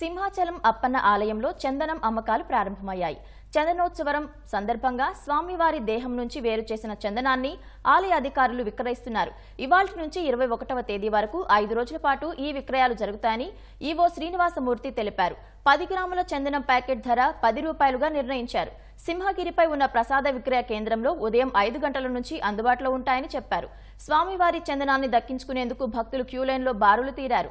సింహాచలం అప్పన్న ఆలయంలో చందనం అమ్మకాలు ప్రారంభమయ్యాయి. చందనోత్సవం సందర్భంగా స్వామివారి దేహం నుంచి వేరు చేసిన చందనాన్ని ఆలయ అధికారులు విక్రయిస్తున్నారు. ఇవాల్టి నుంచి ఇరవై ఒకటవ తేదీ వరకు ఐదు రోజుల పాటు ఈ విక్రయాలు జరుగుతాయని ఈవో శ్రీనివాసమూర్తి తెలిపారు. పది గ్రాముల చందనం ప్యాకెట్ ధర పది రూపాయలుగా నిర్ణయించారు. సింహగిరిపై ఉన్న ప్రసాద విక్రయ కేంద్రంలో ఉదయం ఐదు గంటల నుంచి అందుబాటులో ఉంటాయని చెప్పారు. స్వామివారి చందనాన్ని దక్కించుకునేందుకు భక్తులు క్యూలైన్లో బారులు తీరారు.